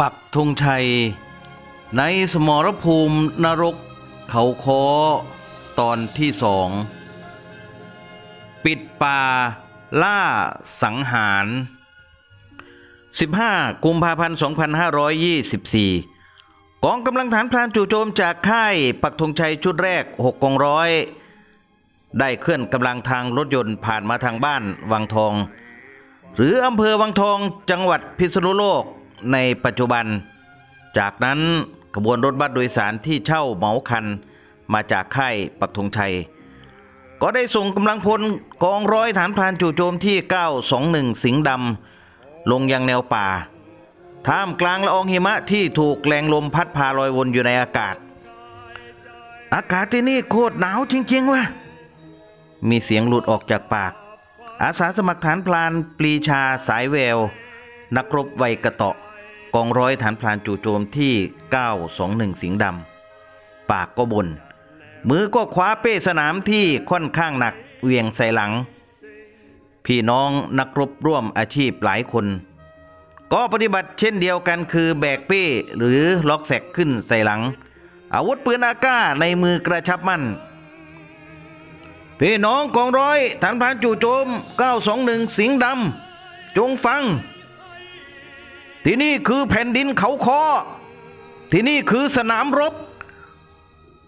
ปักธงชัย ในสมรภูมินรกเขาคอตอนที่สอง ปิดป่าล่าสังหาร 15 กุมภาพันธ์ 2524 กองกำลังฐานพรานจู่โจมจากค่ายปักธงชัยชุดแรก 6กองร้อย ได้เคลื่อนกำลังทางรถยนต์ผ่านมาทางบ้านวังทอง หรืออำเภอวังทองจังหวัดพิษณุโลก ในปัจจุบัน จากนั้นขบวนรถบัสโดยสารที่เช่าเหมาคันมาจากค่ายปักธงชัย ก็ได้ส่งกำลังพลกองร้อยฐานพรานจู่โจมที่ 921 สิงห์ดำลงยังแนวป่า ท่ามกลางละอองหิมะที่ถูกแรงลมพัดพาลอยวนอยู่ในอากาศ อากาศที่นี่โคตรหนาวจริงๆว่ะมีเสียงหลุดออกจากปาก อาสาสมัครฐานพลานปรีชาสายแวว นักรบวัยกระเตาะ กองร้อยฐานพลานจู่โจมที่ 921 สิงห์ดำ ปากก็บน มือก็คว้าเป้สนามที่ค่อนข้างหนักเวียงใส่หลัง พี่น้องนักรบร่วมอาชีพหลายคน ก็ปฏิบัติเช่นเดียวกันคือแบกเป้หรือล็อกแสกขึ้นใส่หลัง อาวุธปืนอากาในมือกระชับมั่น พี่น้องกองร้อยฐานพรานจู่โจม 921 สิงห์ดำ จงฟัง ที่นี่คือแผ่นดินเขาคอที่นี่คือสนามรบ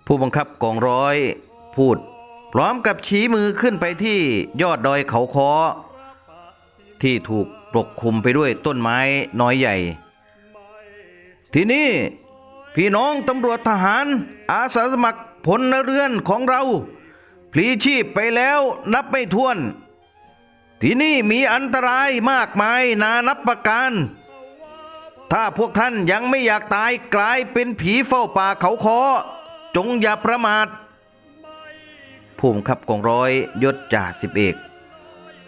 ผู้บังคับกองร้อยพูด พร้อมกับชี้มือขึ้นไปที่ยอดดอยเขาคอที่ถูกปกคลุมไปด้วยต้นไม้น้อยใหญ่ ที่นี่พี่น้องตำรวจทหาร อาสาสมัครพลเรือนของเราพลีชีพไปแล้วนับไม่ถ้วน ที่นี่มีอันตรายมากมายนานับประการ ถ้าพวกท่านยังไม่อยากตายกลายเป็นผีเฝ้าป่าเขาคอจงอย่าประมาทผู้บังคับกองร้อยยศจ่าสิบเอก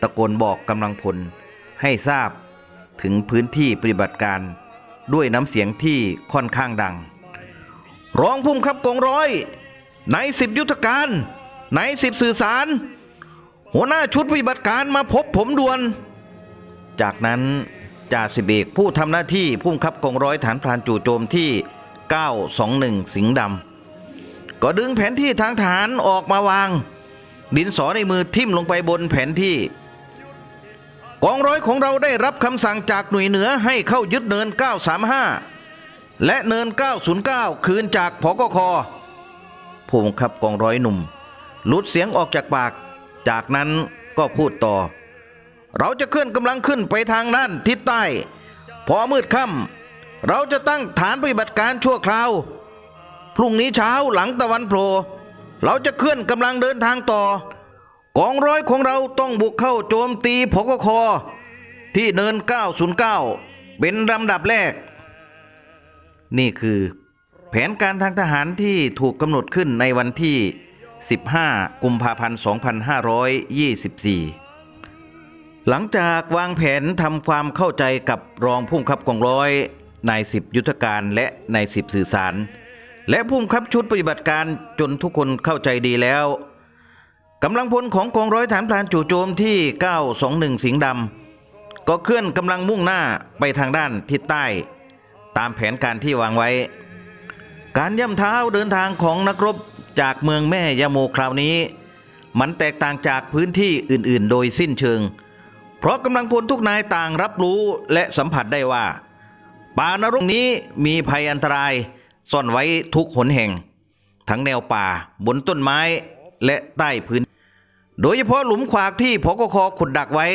ตะโกนบอกกำลังพลให้ทราบถึงพื้นที่ปฏิบัติการด้วยน้ำเสียงที่ค่อนข้างดัง รองผู้บังคับกองร้อยในสิบยุทธการในสิบสื่อสาร หัวหน้าชุดปฏิบัติการมาพบผมด่วน จากนั้น จ่าสิบเอกผู้ทำหน้าที่ผู้บังคับกองร้อยฐานพรานจู่โจมที่ 921 สิงห์ดำก็ดึงแผนที่ทางฐานออกมาวาง ดินสอในมือทิ่มลงไปบนแผนที่ กองร้อยของเราได้รับคำสั่งจากหน่วยเหนือให้เข้ายึดเนิน 935 และเนิน 909 คืนจากพกคผู้บังคับกองร้อยหนุ่มลุดเสียงออกจากปาก จากนั้นก็พูดต่อ เราจะเคลื่อนกำลังขึ้นไปทางด้านทิศใต้ พอมืดค่ำเราจะตั้งฐานปฏิบัติการชั่วคราว พรุ่งนี้เช้าหลังตะวันโผล่เราจะเคลื่อนกำลังเดินทางต่อกองร้อยของเราต้องบุกเข้าโจมตีพกคที่เนิน 909 เป็นลำดับแรก นี่คือแผนการทางทหารที่ถูกกำหนดขึ้นในวันที่ 15 กุมภาพันธ์ 2524 หลังจากวางแผนทำความเข้าใจกับรองผู้บังคับกองร้อยนายสิบยุทธการและนายสิบสื่อสาร และผู้บังคับชุดปฏิบัติการจนทุกคนเข้าใจดีแล้วกำลังพลของกองร้อยฐานพลานจู่โจมที่ 921 สิงห์ดำก็เคลื่อนกำลังมุ่งหน้าไปทางด้านทิศใต้ ตามแผนการที่วางไว้ การย่ำเท้าเดินทางของนักรบจากเมืองแม่ยาโมคราวนี้ มันแตกต่างจากพื้นที่อื่นๆ โดยสิ้นเชิง เพราะกำลังพลทุกนายต่างรับรู้และสัมผัสได้ว่า ป่านรกนี้มีภัยอันตรายซ่อนไว้ทุกหนแห่ง ทั้งแนวป่าบนต้นไม้และใต้พื้น โดยเฉพาะหลุมขวากที่พกคขุดดักไว้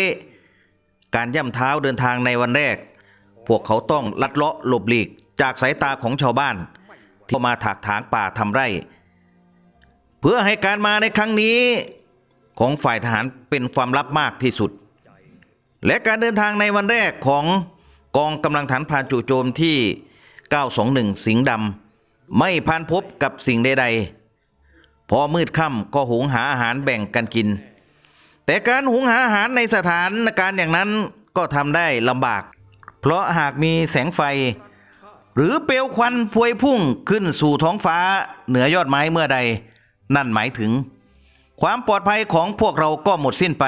การย่ำเท้าเดินทางในวันแรก พวกเขาต้องลัดเลาะหลบหลีกจากสายตาของชาวบ้าน ที่มาถากถางป่าทำไร่ เพื่อให้การมาในครั้งนี้ของฝ่ายทหารเป็นความลับมากที่สุด และการเดินทางในวันแรกของกองกำลังฐานพรานจู่โจมที่ 921 สิงห์ดำไม่พานพบกับสิ่งใดๆ พอมืดค่ำก็หุงหาอาหารแบ่งกันกิน แต่การหุงหาอาหารในสถานการณ์อย่างนั้นก็ทำได้ลำบาก เพราะหากมีแสงไฟ หรือเปลวควันพวยพุ่งขึ้นสู่ท้องฟ้าเหนือยอดไม้เมื่อใด นั่นหมายถึง ความปลอดภัยของพวกเราก็หมดสิ้นไป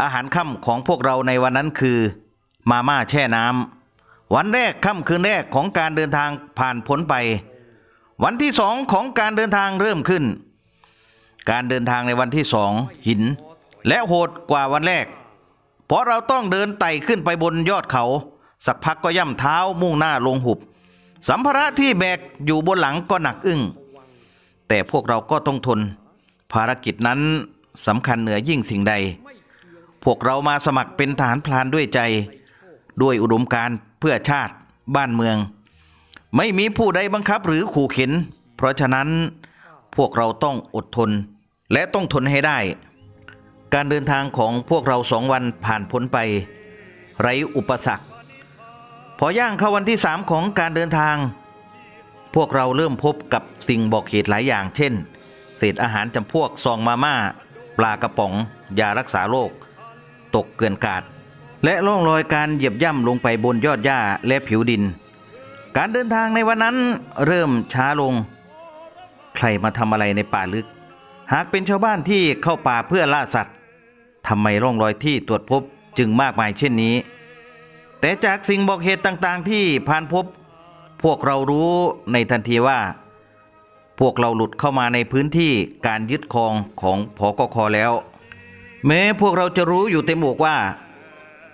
อาหารค่ำของพวกเราในวันนั้นคือ มาม่าแช่น้ำวันแรกค่ำคืนแรกของการเดินทางผ่านพ้นไป วันที่สองของการเดินทางเริ่มขึ้น การเดินทางในวันที่สองหิน และโหดกว่าวันแรก เพราะเราต้องเดินไต่ขึ้นไปบนยอดเขา สักพักก็ย่ำเท้ามุ่งหน้าลงหุบ สัมภาระที่แบกอยู่บนหลังก็หนักอึ้งแต่พวกเราก็ต้องทน ภารกิจนั้นสำคัญเหนือยิ่งสิ่งใด พวกเรามาสมัครเป็นทหารพลานด้วยใจ ด้วยอุดมการเพื่อชาติบ้านเมือง ไม่มีผู้ใดบังคับหรือขู่เข็น เพราะฉะนั้นพวกเราต้องอดทน และต้องทนให้ได้ การเดินทางของพวกเราสองวันผ่านพ้นไป ไร้อุปสรรค พอย่างเข้าวันที่สามของการเดินทาง พวกเราเริ่มพบกับสิ่งบอกเหตุหลายอย่าง เช่น เศษอาหารจำพวกซองมาม่า ปลากระป๋อง ยารักษาโรค ตกเกลื่อนกาด และร่องรอยการเหยียบย่ำลงไปบนยอดหญ้าและผิวดิน การเดินทางในวันนั้นเริ่มช้าลง ใครมาทำอะไรในป่าลึก หากเป็นชาวบ้านที่เข้าป่าเพื่อล่าสัตว์ทำไมร่องรอยที่ตรวจพบจึงมากมายเช่นนี้ แต่จากสิ่งบอกเหตุต่างๆที่ผ่านพบ พวกเรารู้ในทันทีว่า พวกเราหลุดเข้ามาในพื้นที่การยึดครองของพอกคแล้ว แม้พวกเราจะรู้อยู่เต็มอกว่า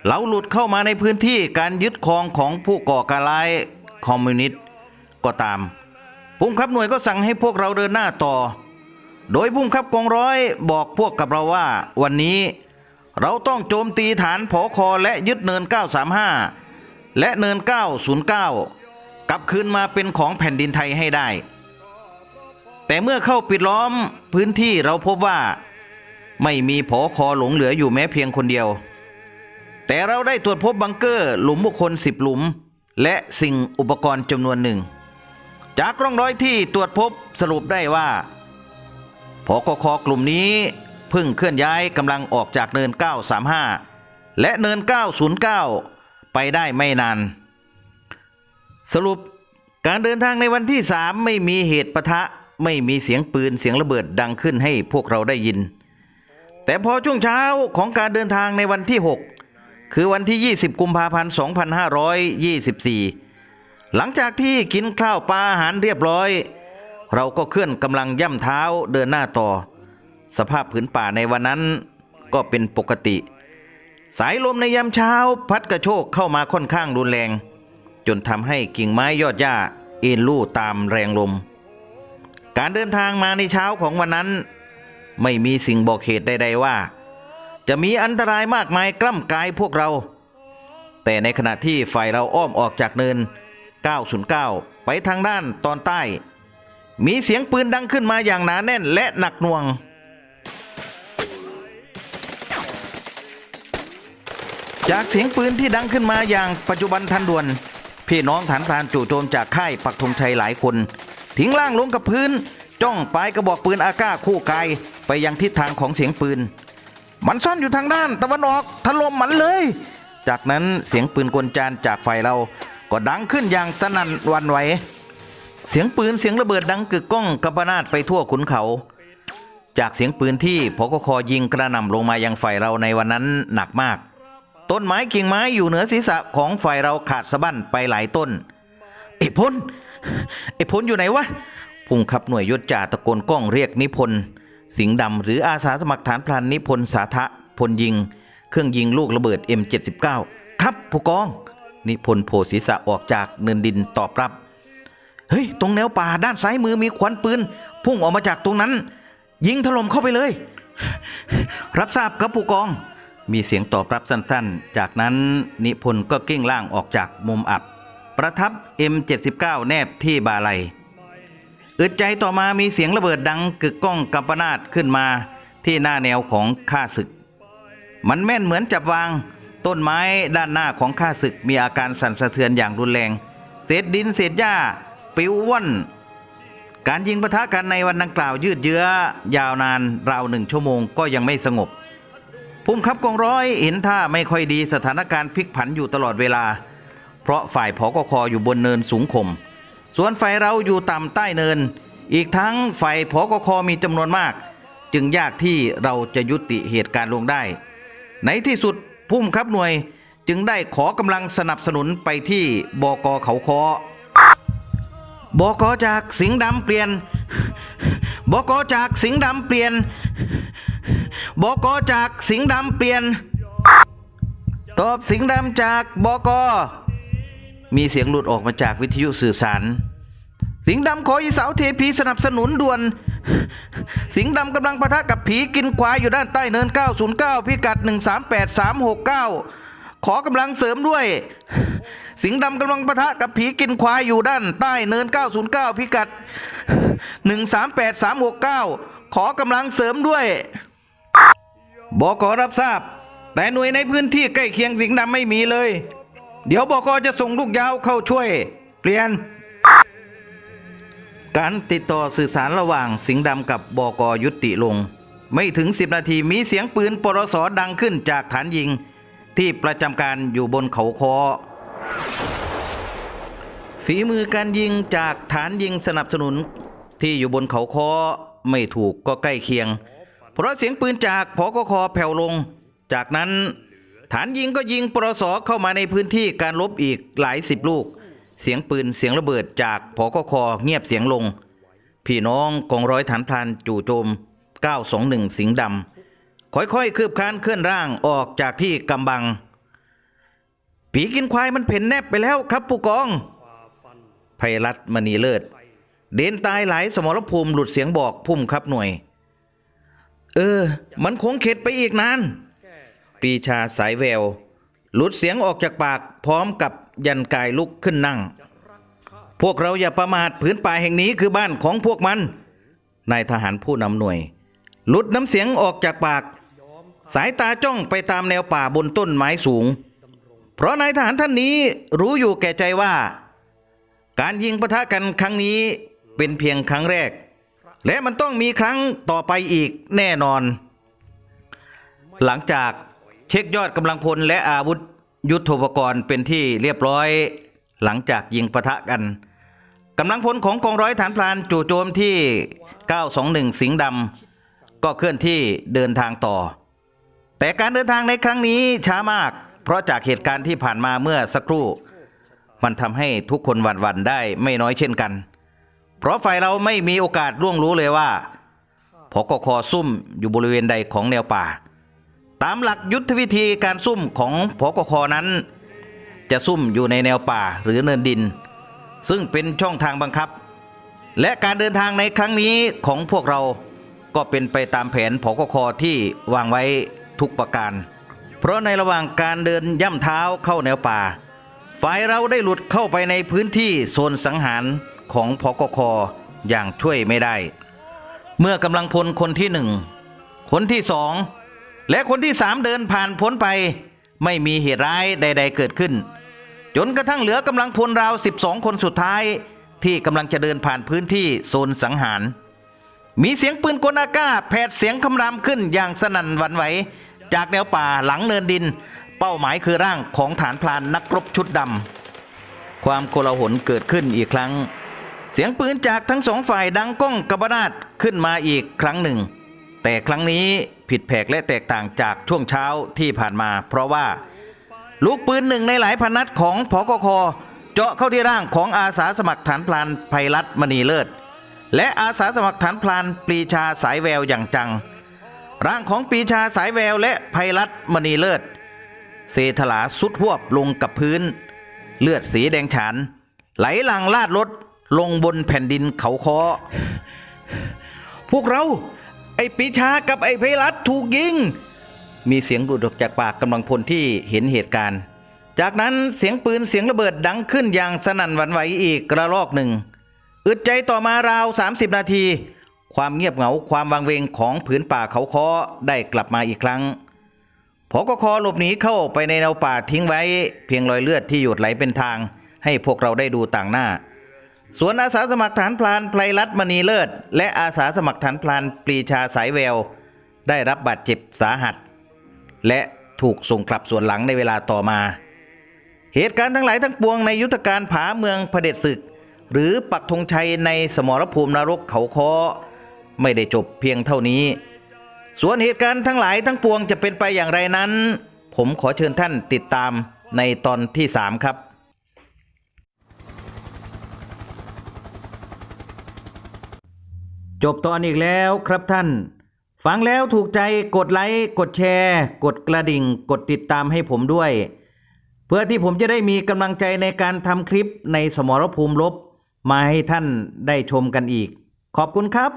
เราหลุดเข้ามาในพื้นที่การยึดครองของผู้ก่อการร้ายคอมมิวนิสต์ก็ตามผู้บังคับหน่วยก็สั่งให้พวกเราเดินหน้าต่อ โดยผู้บังคับกองร้อยบอกพวกกับเราว่า วันนี้เราต้องโจมตีฐานผอคอและยึดเนิน 935 และเนิน 909 กลับคืนมาเป็นของแผ่นดินไทยให้ได้ แต่เมื่อเข้าปิดล้อมพื้นที่เราพบว่า ไม่มีผอคอหลงเหลืออยู่แม้เพียงคนเดียว แต่เราได้ตรวจพบบังเกอร์หลุมบุคคลสิบหลุม และสิ่งอุปกรณ์จำนวนหนึ่ง จากร่องรอยที่ตรวจพบสรุปได้ว่าผอกคกลุ่มนี้เพิ่งเคลื่อนย้ายกำลังออกจากเนิน 935 และเนิน 909 ไปได้ไม่นาน สรุปการเดินทางในวันที่สามไม่มีเหตุปะทะ ไม่มีเสียงปืนเสียงระเบิดดังขึ้นให้พวกเราได้ยิน แต่พอช่วงเช้าของการเดินทางในวันที่ 6 คือวันที่ 20 กุมภาพันธ์ 2524 หลังจากที่กินข้าวปลาอาหารเรียบร้อย เราก็เคลื่อนกำลังย่ำเท้าเดินหน้าต่อ สภาพผืนป่าในวันนั้นก็เป็นปกติ สายลมในยามเช้าพัดกระโชกเข้ามาค่อนข้างรุนแรง จนทำให้กิ่งไม้ยอดหญ้าเอ็นลู่ตามแรงลม การเดินทางมาในเช้าของวันนั้น ไม่มีสิ่งบอกเหตุใดๆว่า จะมีอันตรายมากมายกล้ำกายพวกเรา แต่ในขณะที่ฝ่ายเราอ้อมออกจากเนิน 909 ไปทางด้านตอนใต้ มีเสียงปืนดังขึ้นมาอย่างหนาแน่นและหนักหน่วงจากเสียงปืนที่ดังขึ้นมาอย่างปัจจุบันทันด่วน พี่น้องฐานพรานจู่โจมจากค่ายปักธงชัยหลายคน ทิ้งล่างลงกับพื้น จ้องปลายกระบอกปืนอาก้าคู่กาย ไปยังทิศทางของเสียงปืน มันซ่อนอยู่ทางด้านตะวันออกถล่มมันเลย จากนั้นเสียงปืนกลจานจากฝ่ายเราก็ดังขึ้นอย่างสนั่นวันไหว เสียงปืนเสียงระเบิดดังกึกก้องกำปนาดไปทั่วขุนเขา จากเสียงปืนที่พกคยิงกระหน่ำลงมายังฝ่ายเราในวันนั้นหนักมาก ต้นไม้กิ่งไม้อยู่เหนือศีรษะของฝ่ายเราขาดสะบั้นไปหลายต้นไอ้พลไอ้พลอยู่ไหนวะพุ่งขับหน่วยยศจ่าตะโกนก้องเรียกนิพนธ์ สิงห์ดำหรืออาสาสมัครฐานพลานนิพนธ์สาทะพลยิง เครื่องยิงลูกระเบิด M79 ครับผู้กอง นิพนธ์โผศีษะออกจากเนินดินตอบรับ เฮ้ย ตรงแนวป่าด้านซ้ายมือมีควันปืน พุ่งออกมาจากตรงนั้น ยิงถล่มเข้าไปเลย รับทราบครับผู้กอง มีเสียงตอบรับสั้นๆ จากนั้นนิพนธ์ก็กิ้งล่างออกจากมุมอับ ประทับ M79 แนบที่บาไหล อึดใจต่อมามีเสียงระเบิดดังกึกก้องกัมปนาตขึ้นมาที่หน้าแนวของข้าศึก มันแม่นเหมือนจับวาง ต้นไม้ด้านหน้าของข้าศึกมีอาการสั่นสะเทือนอย่างรุนแรง เศษดินเศษหญ้า ปิวว่อนการยิงปะทะกันในวันดังกล่าวยืดเยื้อยาวนานราวหนึ่งชั่วโมงก็ยังไม่สงบพุ่มขับกองร้อยเห็นท่าไม่ค่อยดีสถานการณ์พลิกผันอยู่ตลอดเวลา เพราะฝ่ายผอกคออยู่บนเนินสูงข่ม ส่วนฝ่ายเราอยู่ต่ำใต้เนิน อีกทั้งฝ่ายผอกคอมีจำนวนมาก จึงยากที่เราจะยุติเหตุการณ์ลงได้ ในที่สุดพุ่มขับหน่วยจึงได้ขอกำลังสนับสนุนไปที่บกเขาคอบกจากสิงห์ดำเปลี่ยนบกจากสิงห์ดำเปลี่ยนบกจากสิงห์ดำเปลี่ยน ตอบสิงห์ดำจากบก มีเสียงหลุดออกมาจากวิทยุสื่อสาร สิงห์ดำขออีสาวเทพีสนับสนุนด่วน สิงห์ดำกำลังปะทะกับผีกินควายอยู่ด้านใต้เนิน 909 พิกัด 138369 ขอกำลังเสริมด้วย สิงห์ดำกำลังปะทะกับผีกินควายอยู่ด้านใต้เนิน 909 พิกัด 138369 ขอกำลังเสริมด้วยบอกขอรับทราบ แต่หน่วยในพื้นที่ใกล้เคียงสิงห์ดำไม่มีเลย เดี๋ยวบอกอจะส่งลูกยาวเข้าช่วย เปลี่ยน การติดต่อสื่อสารระหว่างสิงห์ดำกับบอกอยุติลง ไม่ถึง 10 นาทีมีเสียงปืนปรสดังขึ้นจากฐานยิง ที่ประจำการอยู่บนเขาคอฝีมือการยิงจากฐานยิงสนับสนุนที่อยู่บนเขาคอไม่ถูกก็ใกล้เคียง เพราะเสียงปืนจากพกคแผ่วลง จากนั้น ฐานยิงก็ยิงปรสเข้ามาในพื้นที่การลบอีกหลายสิบลูก เสียงปืนเสียงระเบิดจากพกคเงียบเสียงลง พี่น้องกองร้อยฐานพลานจู่โจม 921 สิงห์ดำค่อยๆคืบคลานเคลื่อนร่างออกจากที่กำบัง ผีกินควายมันเพ่นแนบไปแล้วครับผู้กองไพรัตมณีเลิศ เด่นตายหลายสมรภูมิหลุดเสียงบอกพุ่มครับหน่วย เออ มันคงเข็ดไปอีกนาน ปีชาสายแวว หลุดเสียงออกจากปากพร้อมกับยันกายลุกขึ้นนั่ง พวกเราอย่าประมาทผืนป่าแห่งนี้คือบ้านของพวกมัน นายทหารผู้นำหน่วย หลุดน้ำเสียงออกจากปาก สายตาจ้องไปตามแนวป่าบนต้นไม้สูง เพราะนายทหารท่านนี้รู้อยู่แก่ใจว่า การยิงปะทะกันครั้งนี้เป็นเพียงครั้งแรก และมันต้องมีครั้งต่อไปอีกแน่นอน หลังจาก เช็คยอดกำลังพลและอาวุธยุทโธปกรณ์เป็นที่เรียบร้อยหลังจากยิงปะทะกันกำลังพลของกองร้อยฐานพลานจู่โจมที่ 921 สิงห์ดำก็เคลื่อนที่เดินทางต่อ แต่การเดินทางในครั้งนี้ช้ามาก เพราะจากเหตุการณ์ที่ผ่านมาเมื่อสักครู่ มันทำให้ทุกคนหวั่นหวั่นได้ไม่น้อยเช่นกัน เพราะฝ่ายเราไม่มีโอกาสร่วงรู้เลยว่าพกคซุ่มอยู่บริเวณใดของแนวป่า ตามหลักยุทธวิธีการซุ่มของพกคนั้น จะซุ่มอยู่ในแนวป่าหรือเนินดิน ซึ่งเป็นช่องทางบังคับ และการเดินทางในครั้งนี้ของพวกเราก็เป็นไปตามแผนพกคที่วางไว้ทุกประการ เพราะในระหว่างการเดินย่ำเท้าเข้าแนวป่า ฝ่ายเราได้หลุดเข้าไปในพื้นที่โซนสังหารของพกคอย่างช่วยไม่ได้ เมื่อกำลังพลคนที่หนึ่งคนที่สอง และคนที่สามเดินผ่านพ้นไป ไม่มีเหตุร้ายใด ๆ เกิดขึ้น จนกระทั่งเหลือกำลังพลราว 12 คนสุดท้าย ที่กำลังจะเดินผ่านพื้นที่โซนสังหาร มีเสียงปืนกลอากาศแผดเสียงคำรามขึ้นอย่างสนั่นหวั่นไหว จากแนวป่าหลังเนินดิน เป้าหมายคือร่างของฐานพลานนักรบชุดดำความโกลาหลเกิดขึ้นอีกครั้ง เสียงปืนจากทั้งสองฝ่ายดังก้องกระนาดขึ้นมาอีกครั้งหนึ่ง แต่ครั้งนี้ผิดแผกและแตกต่างจากช่วงเช้าที่ผ่านมา เพราะว่าลูกปืนหนึ่งในหลายพันนัดของพกคเจาะเข้าที่ร่างของอาสาสมัครฐานพลานไพรัตมณีเลิศ และอาสาสมัครฐานพลานปรีชาสายแววอย่างจัง ร่างของปรีชาสายแววและไพรัตมณีเลิศเซถลาสุดหวบลงกับพื้น เลือดสีแดงฉาน ไหลหลังลาดรถลงบนแผ่นดินเขาคอพวกเรา ไอ้ปีชากับไอ้ไพรัตถูกยิง มีเสียงหลุดออกจากปากกำลังพลที่เห็นเหตุการณ์ จากนั้นเสียงปืนเสียงระเบิดดังขึ้นอย่างสนั่นหวั่นไหวอีกระลอกหนึ่ง อึดใจต่อมาราว 30 นาที ความเงียบเหงาความวังเวงของผืนป่าเขาคอได้กลับมาอีกครั้งพกคอหลบหนีเข้าไปในแนวป่าทิ้งไว้ เพียงรอยเลือดที่หยดไหลเป็นทาง ให้พวกเราได้ดูต่างหน้า ส่วนอาสาสมัครฐานพลานไพรรัตมณีเลิศ และอาสาสมัครฐานพลานปรีชาสายแวว ได้รับบาดเจ็บสาหัส และถูกส่งกลับส่วนหลังในเวลาต่อมา เหตุการณ์ทั้งหลายทั้งปวงในยุทธการผาเมืองเผด็จศึก หรือปักธงชัยในสมรภูมินรกเขาคอไม่ได้จบเพียงเท่านี้ ส่วนเหตุการณ์ทั้งหลายทั้งปวงจะเป็นไปอย่างไรนั้น ผมขอเชิญท่านติดตามในตอนที่ 3 ครับ จบตอนอีกแล้วครับท่าน ฟังแล้วถูกใจกดไลค์กดแชร์ กดกระดิ่ง กดติดตามให้ผมด้วย เพื่อที่ผมจะได้มีกำลังใจในการทำคลิปในสมรภูมิลบ มาให้ท่านได้ชมกันอีก ขอบคุณครับ